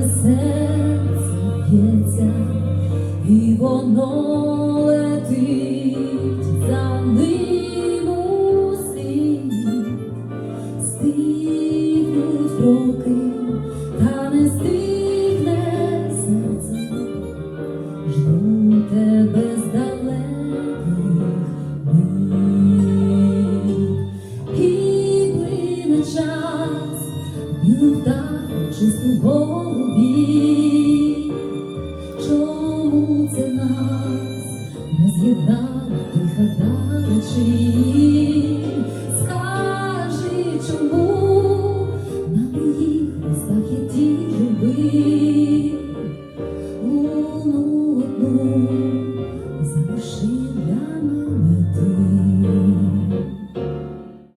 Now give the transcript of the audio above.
моє і воно летить за ним у світ, стигнуть роки, та не стигне серце, жду тебе з далеких і плине час, не вдав. Чисто голубі, чому це нас нас єднала тиха далечі? Скажи, чому на моїх і ті люби луну одну.